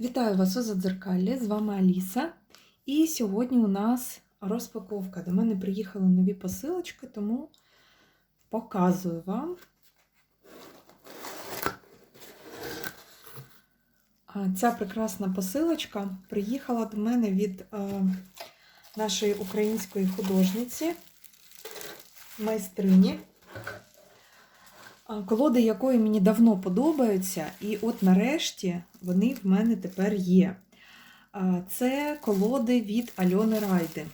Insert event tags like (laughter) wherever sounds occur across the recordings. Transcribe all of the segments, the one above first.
Вітаю вас у Задзеркаллі, з вами Аліса. І сьогодні у нас розпаковка. До мене приїхали нові посилочки, тому показую вам. Ця прекрасна посилочка приїхала до мене від е, нашої української художниці, майстрині. Колоди якої мені давно подобаються, і от нарешті вони в мене тепер є. Це колоди від Альони Райди.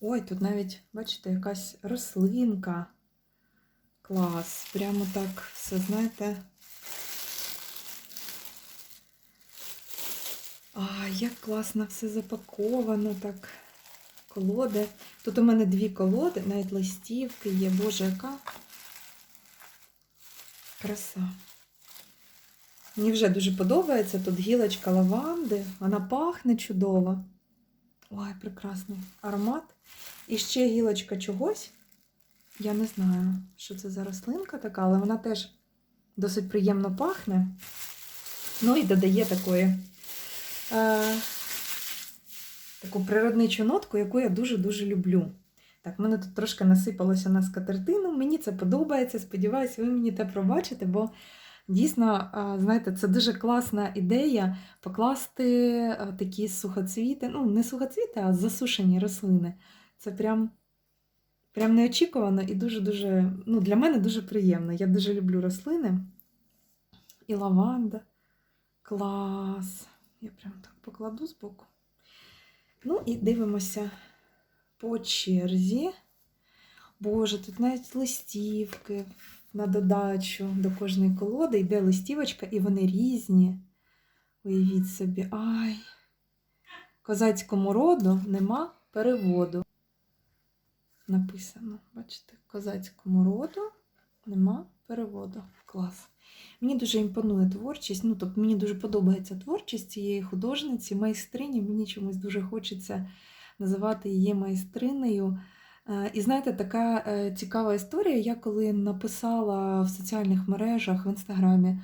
Ой, тут навіть, бачите, якась рослинка. Клас. Прямо так все, знаєте. А, як класно все запаковано, так. Колоди. Тут у мене дві колоди, навіть листівки є. Боже, яка Краса. Мені вже дуже подобається. Тут гілочка лаванди, вона пахне чудово. Ой, прекрасний аромат. І ще гілочка чогось. Я не знаю, що це за рослинка така, але вона теж досить приємно пахне. Ну і додає такої е, таку природничу нотку, яку я дуже-дуже люблю. Так, мене тут трошки насипалося на скатертину. Мені це подобається. Сподіваюся, ви мені те пробачите, бо дійсно, знаєте, це дуже класна ідея покласти такі сухоцвіти, ну, не сухоцвіти, а засушені рослини. Це прям, прям неочікувано і дуже-дуже, ну, для мене дуже приємно. Я дуже люблю рослини. І лаванда. Клас. Я прям так покладу збоку. Ну і дивимося по черзі. Боже, тут навіть листівки на додачу до кожної колоди йде листівочка, і вони різні. Уявіть собі, ай, козацькому роду нема переводу. Написано, бачите, козацькому роду нема переводу. Клас. Мені дуже імпонує творчість, ну, тобто мені дуже подобається творчість цієї художниці, майстрині. Мені чомусь дуже хочеться називати її майстринею. Е, І знаєте, така е, цікава історія. Я коли написала в соціальних мережах в інстаграмі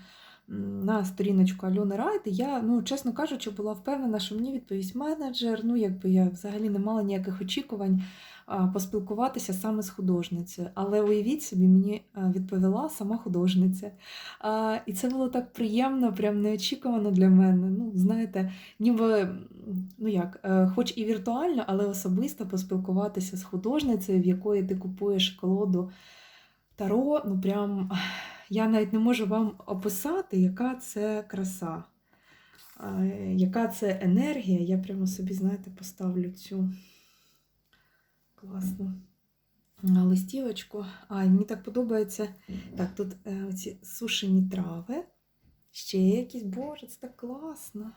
на сторіночку Альони Райди, я, ну, чесно кажучи, була впевнена, що мені відповість менеджер. Ну, якби я взагалі не мала ніяких очікувань поспілкуватися саме з художницею. Але уявіть собі, мені відповіла сама художниця. І це було так приємно, прям неочікувано для мене. Ну, знаєте, ніби, ну як, е, хоч і віртуально, але особисто поспілкуватися з художницею, в якої ти купуєш колоду Таро, ну прям я навіть не можу вам описати, яка це краса, яка це енергія. Я прямо собі, знаєте, поставлю цю класну листівочку. А, і мені так подобається. Так, тут е, ці сушені трави. Ще якісь, боже, це так класно.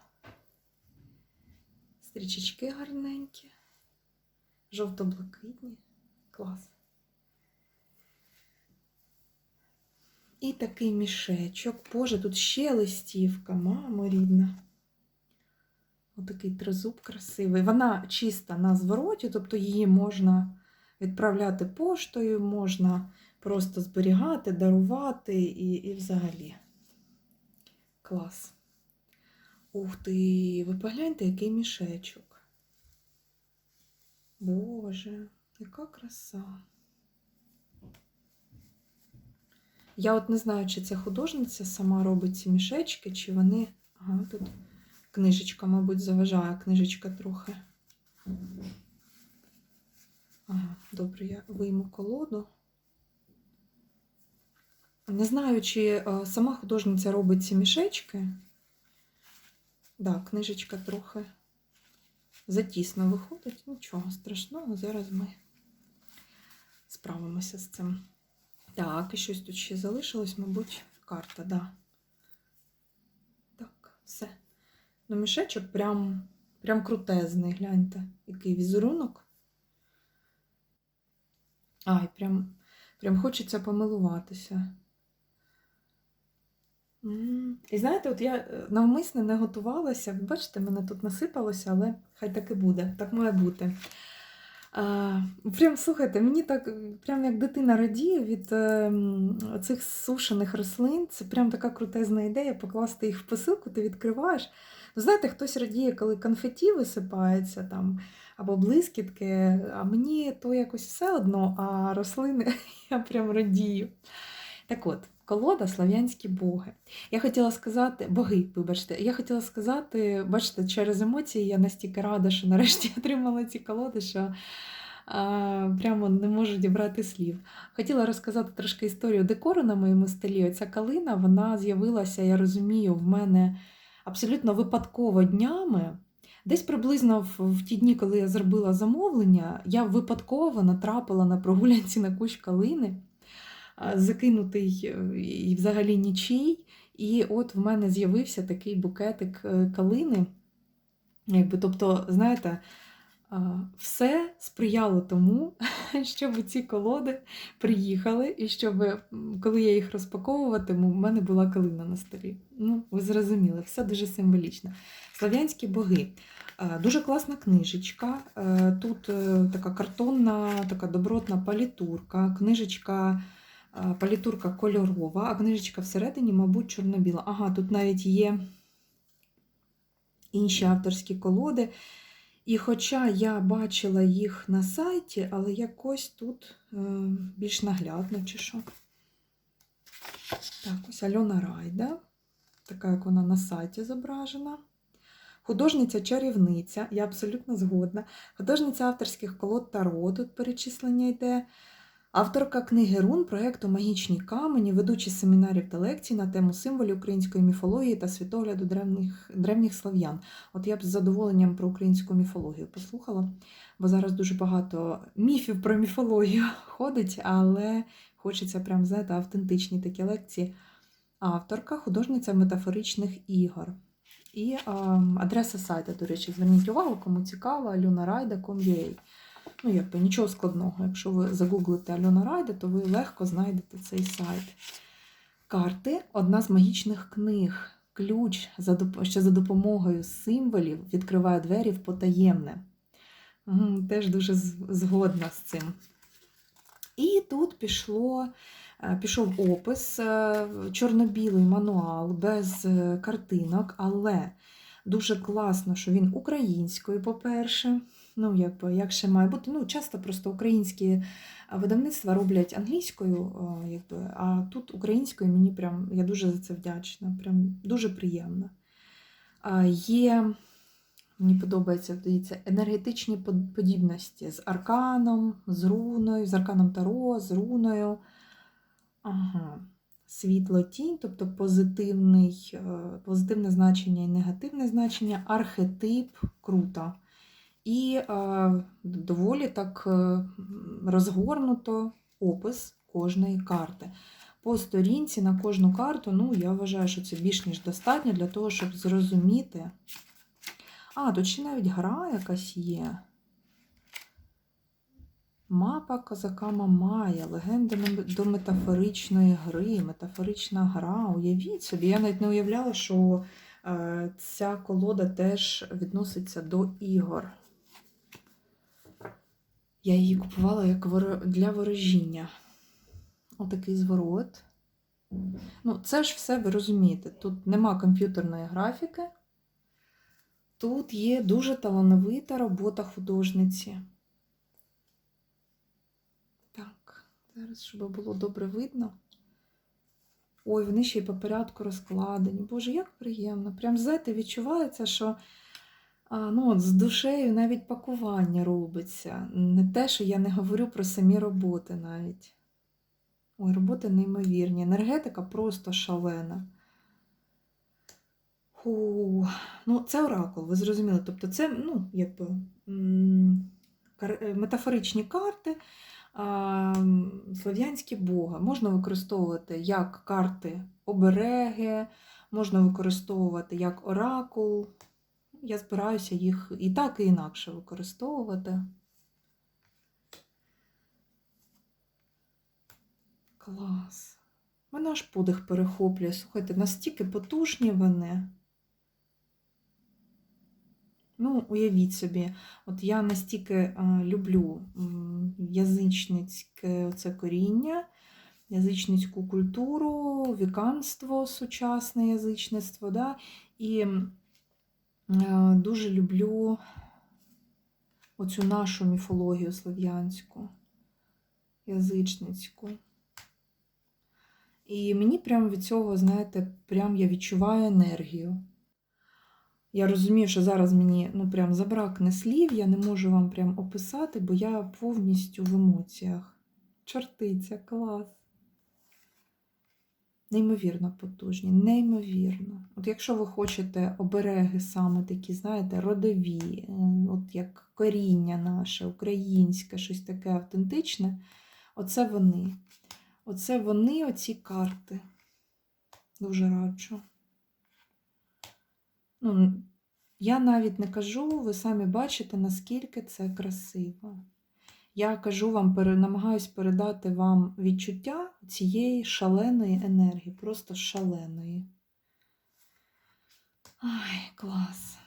Стрічечки гарненькі, жовто-блакитні. Клас. І такий мішечок. Боже, тут ще листівка, мамо рідна. Отакий тризуб красивий. Вона чиста на звороті, тобто її можна відправляти поштою, можна просто зберігати, дарувати і, і взагалі. Клас. Ух ти, ви погляньте, який мішечок. Боже, яка краса. Я от не знаю, чи ця художниця сама робить ці мішечки, чи вони. Ага, тут книжечка, мабуть, заважає книжечка трохи. Ага, добре, я вийму колоду. Не знаю, чи сама художниця робить ці мішечки. Так, да, книжечка трохи затісно виходить. Нічого страшного, зараз ми справимося з цим. Так, і щось тут ще залишилось, мабуть, карта, да. Так, все. Ну, мішечок прям, прям крутезний, гляньте, який візерунок. Ай, прям, прям хочеться помилуватися. І знаєте, от я е, навмисно не готувалася. Бачите, мене тут насипалося, але хай так і буде, так має бути. Прям слухайте, мені так, прям як дитина радіє від е, цих сушених рослин. Це прям така крутезна ідея покласти їх в посилку, ти відкриваєш. Ну, знаєте, хтось радіє, коли конфеті висипається там, або блискітки, а мені то якось все одно, а рослини (laughs) я прям радію. Так от, колода слав'янські боги. Я хотіла сказати, боги, вибачте, я хотіла сказати, бачите, через емоції я настільки рада, що нарешті (laughs) отримала ці колоди, що а, прямо не можу дібрати слів. Хотіла розказати трошки історію декору на моєму столі. Оця калина вона з'явилася, я розумію, в мене абсолютно випадково днями. Десь приблизно в, в ті дні, коли я зробила замовлення, я випадково натрапила на прогулянці на кущ калини, закинутий е, і взагалі нічий. І от в мене з'явився такий букетик е, калини. Якби, тобто, знаєте, все сприяло тому, (laughs) щоб ці колоди приїхали, і щоб, коли я їх розпаковуватиму, в мене була калина на столі. Ну, ви зрозуміли, все дуже символічно. Слав'янські боги. Дуже класна книжечка. Е, Тут така картонна, така добротна палітурка. Книжечка, палітурка кольорова, а книжечка всередині, мабуть, чорно-біла. Ага, тут навіть є інші авторські колоди. І хоча я бачила їх на сайті, але якось тут е, більш наглядно чи що. Так, ось Альона Райда, така як вона на сайті зображена. Художниця-чарівниця, я абсолютно згодна. Художниця авторських колод Таро, тут перечислення йде. Авторка книги Рун проєкту Магічні камені, ведучі семінарів та лекцій на тему символів української міфології та світогляду древніх, древніх слав'ян. От я б з задоволенням про українську міфологію послухала, бо зараз дуже багато міфів про міфологію (laughs) ходить, але хочеться прям знаєте, автентичні такі лекції. Авторка, художниця метафоричних ігор. І а, адреса сайту, до речі, зверніть увагу, кому цікаво, alunarayda.com.ua. Ну, якби нічого складного. Якщо ви загуглите Альона Райда, то ви легко знайдете цей сайт. Карти одна з магічних книг. Ключ, що за допомогою символів відкриває двері в потаємне. Теж дуже згодна з цим. І тут пішло, е, пішов опис, е, чорно-білий мануал без е, картинок, але дуже класно, що він українською, по-перше. Ну, якби, як ще має бути. Ну, часто просто українські видавництва роблять англійською, якби, а тут українською мені прям, я дуже за це вдячна. Прям дуже приємно. Є, мені подобається, дивіться, енергетичні подібності з арканом, з руною, з арканом Таро, з руною. Ага. Світло тінь, тобто позитивний, е, позитивне значення і негативне значення, архетип круто. І е, доволі так е, розгорнуто опис кожної карти. По сторінці на кожну карту, ну, я вважаю, що це більш ніж достатньо для того, щоб зрозуміти. А, тут ще навіть гра якась є. Мапа козака Мамая, легенди мем- до метафоричної гри, метафорична гра. Уявіть собі, я навіть не уявляла, що е, ця колода теж відноситься до ігор. Я її купувала як воро- для ворожіння. Отакий зворот. Ну, це ж все ви розумієте. Тут нема комп'ютерної графіки. Тут є дуже талановита робота художниці. Так, зараз, щоб було добре видно. Ой, вони ще й по порядку розкладені. Боже, як приємно. Прям, знаєте, відчувається, що ну, от з душею навіть пакування робиться. Не те, що я не говорю про самі роботи навіть. Ой, роботи неймовірні. Енергетика просто шалена. Ху. Ну, це оракул, ви зрозуміли. Тобто, це, ну, якби е, метафоричні карти, слов'янські бога. Можна використовувати як карти обереги, можна використовувати як оракул. Я збираюся їх і так, і інакше використовувати. Клас. Мене аж подих перехоплює. Слухайте, настільки потужні вони. Ну, уявіть собі, от я настільки е, люблю язичницьке це коріння, язичницьку культуру, віканство, сучасне язичництво, да? і дуже люблю оцю нашу міфологію слов'янську, язичницьку. І мені прямо від цього, знаєте, прям я відчуваю енергію. Я розумію, що зараз мені ну, прям забракне слів, я не можу вам прям описати, бо я повністю в емоціях. Чортиця, клас. Неймовірно потужні, неймовірно. От якщо ви хочете обереги саме такі, знаєте, родові, е, от як коріння наше, українське, щось таке автентичне, оце вони. Оце вони, оці карти. Дуже раджу. Ну, я навіть не кажу, ви самі бачите, наскільки це красиво. Я кажу вам, намагаюсь передати вам відчуття цієї шаленої енергії, просто шаленої. Ай, клас.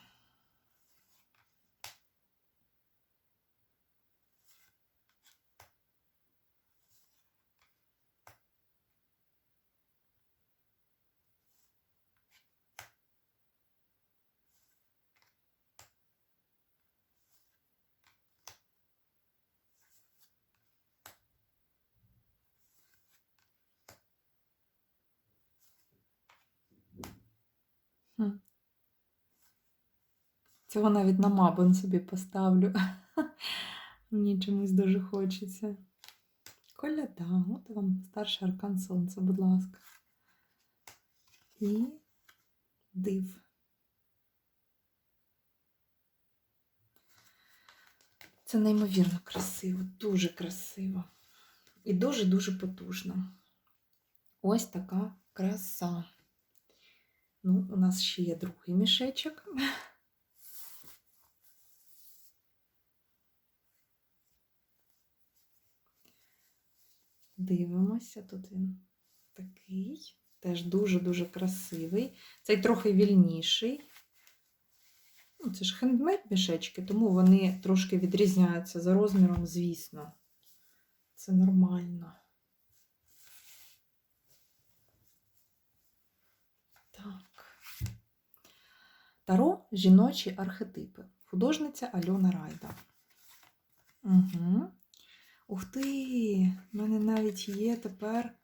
Цього навіть на мабон собі поставлю. (laughs) Мені чомусь дуже хочеться. Коляда, от вам старший аркан сонця, будь ласка. І див. Це неймовірно красиво, дуже красиво. І дуже-дуже потужно. Ось така краса. Ну, у нас ще є другий мішечок. (laughs) Дивимося, тут він такий, теж дуже-дуже красивий. Цей трохи вільніший. Ну, це ж хендмейд мішечки, тому вони трошки відрізняються за розміром, звісно. Це нормально. Так. Таро жіночі архетипи. Художниця Альона Райда. Угу. Ух ти! В мене навіть є тепер,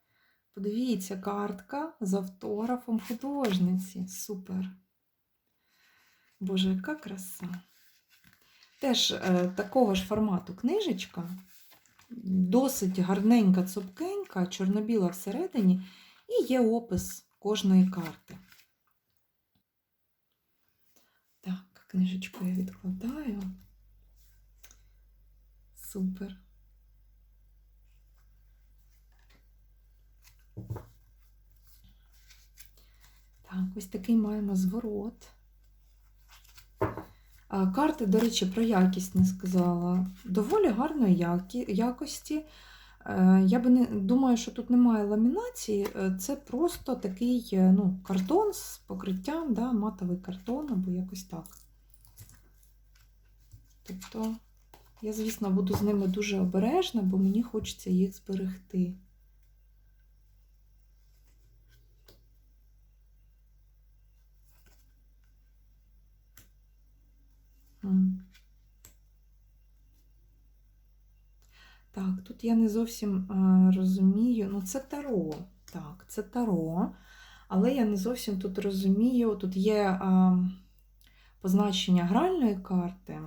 подивіться, картка з автографом художниці. Супер. Боже, яка краса. Теж е, такого ж формату книжечка, досить гарненька, цупкенька, чорно-біла всередині, і є опис кожної карти. Так, книжечку я відкладаю. Супер. Так, ось такий маємо зворот. Карти, до речі, про якість не сказала. Доволі гарної якості. Е, Я би не думаю, що тут немає ламінації. Е, Це просто такий е, ну, картон з покриттям, да, матовий картон або якось так. Тобто, я, звісно, буду з ними дуже обережна, бо мені хочеться їх зберегти. М. Так, тут я не зовсім е, розумію. Ну, це таро. Так, це таро. Але я не зовсім тут розумію. Тут є е, позначення гральної карти.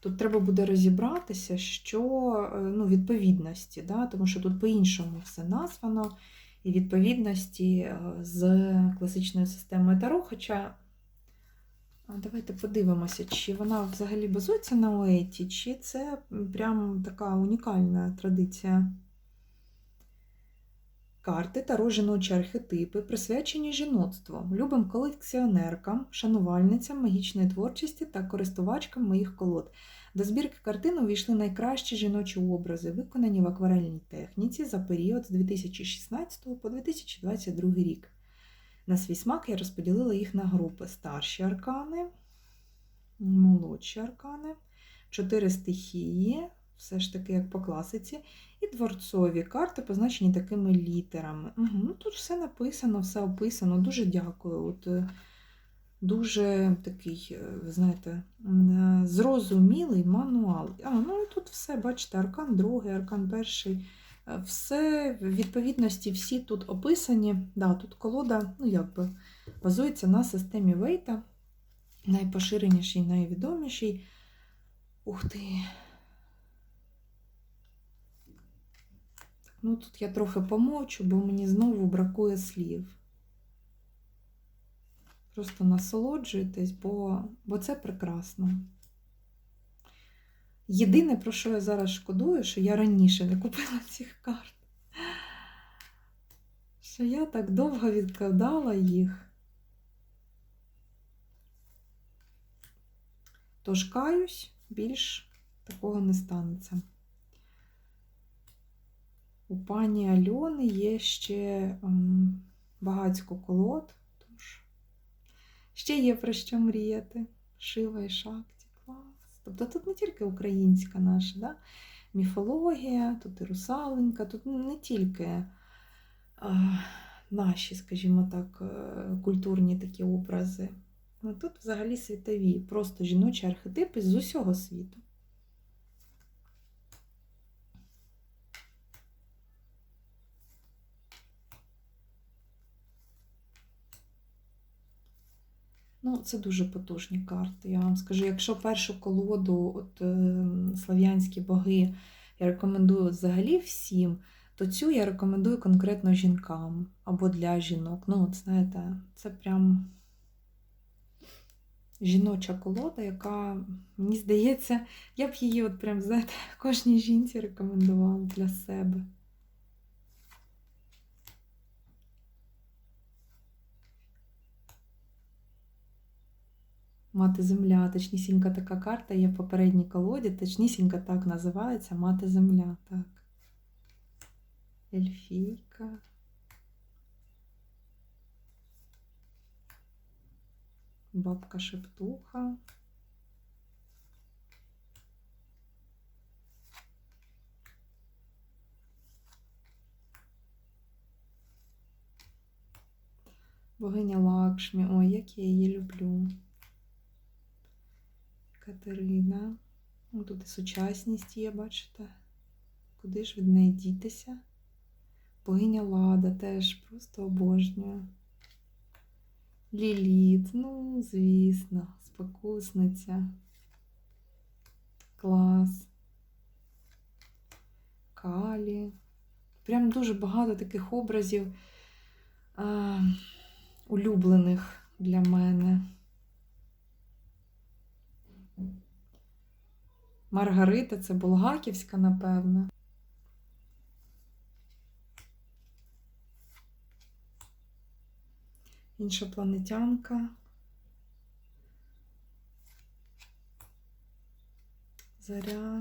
Тут треба буде розібратися, що е, ну, відповідності, да? тому що тут по-іншому все названо, і відповідності з класичною системою Таро. Хоча Давайте подивимося, чи вона взагалі базується на Уеті, чи це прям така унікальна традиція. Карти таро жіночі архетипи, присвячені жіноцтву, любим колекціонеркам, шанувальницям магічної творчості та користувачкам моїх колод. До збірки картин увійшли найкращі жіночі образи, виконані в акварельній техніці за період з 2016 по 2022 рік. На свій смак я розподілила їх на групи: старші аркани, молодші аркани, чотири стихії, все ж таки, як по класиці, і дворцові карти, позначені такими літерами. Угу, ну, Тут все написано, все описано. Дуже дякую. От, е, Дуже такий, е, знаєте, е, зрозумілий мануал. А, ну і тут все, бачите, аркан другий, аркан перший. Все відповідності всі тут описані. Да, тут колода, ну якби базується на системі Вейта, найпоширенішій, найвідомішій. Ух ти. Ну тут я трохи помовчу, бо мені знову бракує слів. Просто насолоджуйтесь, бо, бо це прекрасно. Єдине, про що я зараз шкодую, що я раніше не купила цих карт. Що я так довго відкладала їх. Тож каюсь, більш такого не станеться. У пані Альони є ще ем, багацько колод, тож ще є про що мріяти. Шива і клас. Тобто тут не тільки українська наша да? міфологія, тут і русаленька, тут не тільки наші, скажімо так, е, культурні такі образи. Тут взагалі світові, просто жіночі архетипи з усього світу. Ну, це дуже потужні карти. Я вам скажу, якщо першу колоду, от е, слав'янські боги, я рекомендую взагалі всім, то цю я рекомендую конкретно жінкам або для жінок. Ну, от знаєте, це прям жіноча колода, яка, мені здається, я б її от прям, знаєте, (laughs) кожній жінці рекомендувала для себе. Мати Земля, точнісінька така карта є в попередній колоді, точнісінька так називається Мати Земля. Так. Ельфійка. Бабка Шептуха. Богиня Лакшмі. Ой, як я її люблю. Катерина. Тут і сучасність є, бачите? Куди ж від неї дітися? Богиня Лада теж просто обожнюю. Ліліт, ну, звісно, спокусниця. Клас. Калі. Прям дуже багато таких образів а, улюблених для мене. Маргарита це Булгаківська, напевно. Іншопланетянка. Заря.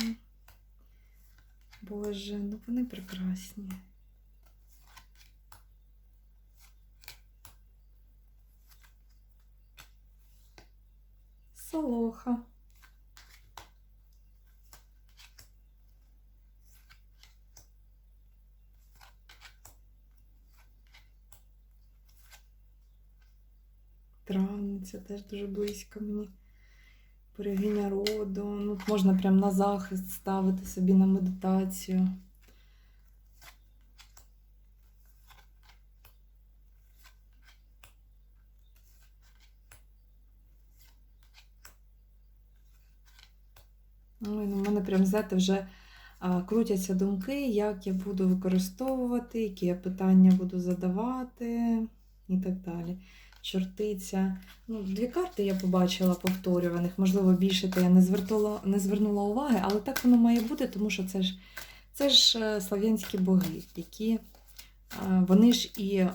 Боже, ну вони прекрасні. Солоха. Теж дуже близько мені. Берегиня роду. Ну, можна прям на захист ставити собі на медитацію. Ну, в мене прям, знаєте, вже а, крутяться думки, як я буду використовувати, які я питання буду задавати і так далі. Чортиця. Ну, дві карти я побачила повторюваних. Можливо, більше то я не звернула, не звернула уваги, але так воно має бути, тому що це ж це ж е, слав'янські боги, які е, вони ж і е,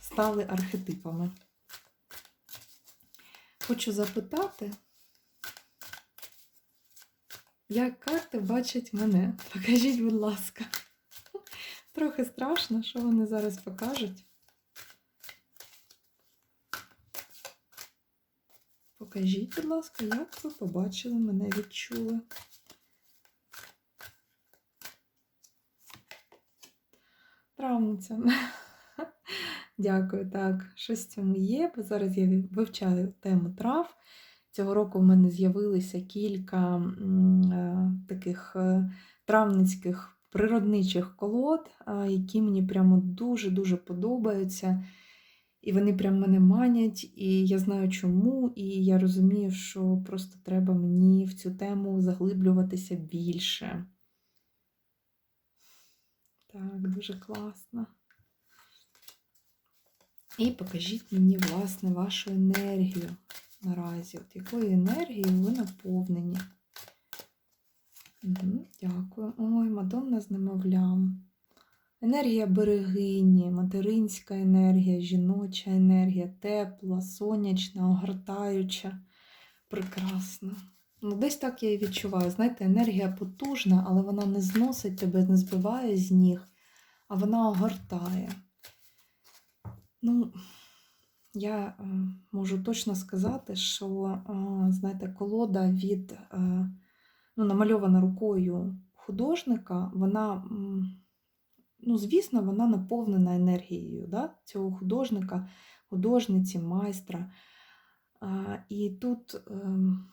стали архетипами. Хочу запитати, як карти бачать мене? Покажіть, будь ласка. (laughs) Трохи страшно, що вони зараз покажуть. Покажіть, будь ласка, як ви побачили мене, відчули. Травниця. (laughs) Дякую, так. Щось в цьому є, бо зараз я вивчаю тему трав. Цього року в мене з'явилося кілька е, таких е, травницьких природничих колод, які мені прямо дуже-дуже подобаються. І вони прям мене манять, і я знаю чому, і я розумію, що просто треба мені в цю тему заглиблюватися більше. Так, дуже класно. І покажіть мені, власне, вашу енергію наразі. От якою енергією ви наповнені? Угу, дякую. Ой, Мадонна з немовлям. Енергія берегині, материнська енергія, жіноча енергія, тепла, сонячна, огортаюча. Прекрасна. Ну, десь так я і відчуваю. Знаєте, енергія потужна, але вона не зносить тебе, не збиває з ніг, а вона огортає. Ну, я е, можу точно сказати, що, е, знаєте, колода від, е, ну, намальована рукою художника, вона, ну, звісно, вона наповнена енергією да, цього художника, художниці, майстра. А, І тут, ем,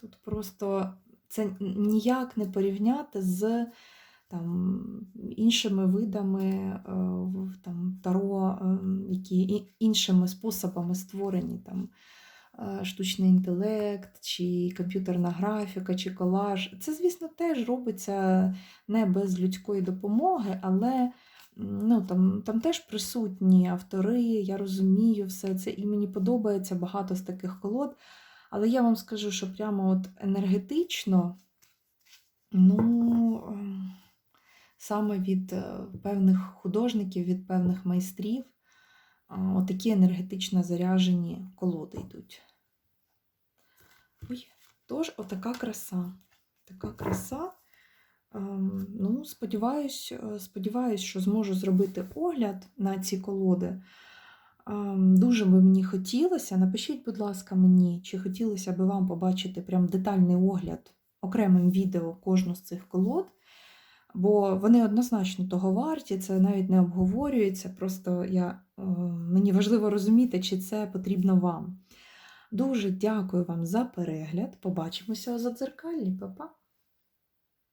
тут просто це ніяк не порівняти з там, іншими видами е, там, таро, е, які іншими способами створені там, штучний інтелект, чи комп'ютерна графіка, чи колаж. Це, звісно, теж робиться не без людської допомоги, але ну, там, там теж присутні автори, я розумію все це, і мені подобається багато з таких колод. Але я вам скажу, що прямо от енергетично, ну, ем, саме від е, певних художників, від певних майстрів, отакі енергетично заряжені колоди йдуть. Ой, тож, отака краса. Така краса. Ем, Ну, сподіваюсь, е, сподіваюсь, що зможу зробити огляд на ці колоди. Ем, Дуже би мені хотілося. Напишіть, будь ласка, мені, чи хотілося би вам побачити прям детальний огляд окремим відео кожну з цих колод. Бо вони однозначно того варті, це навіть не обговорюється. Просто я, е, мені важливо розуміти, чи це потрібно вам. Дуже дякую вам за перегляд. Побачимося у задзеркаллі, Па-па!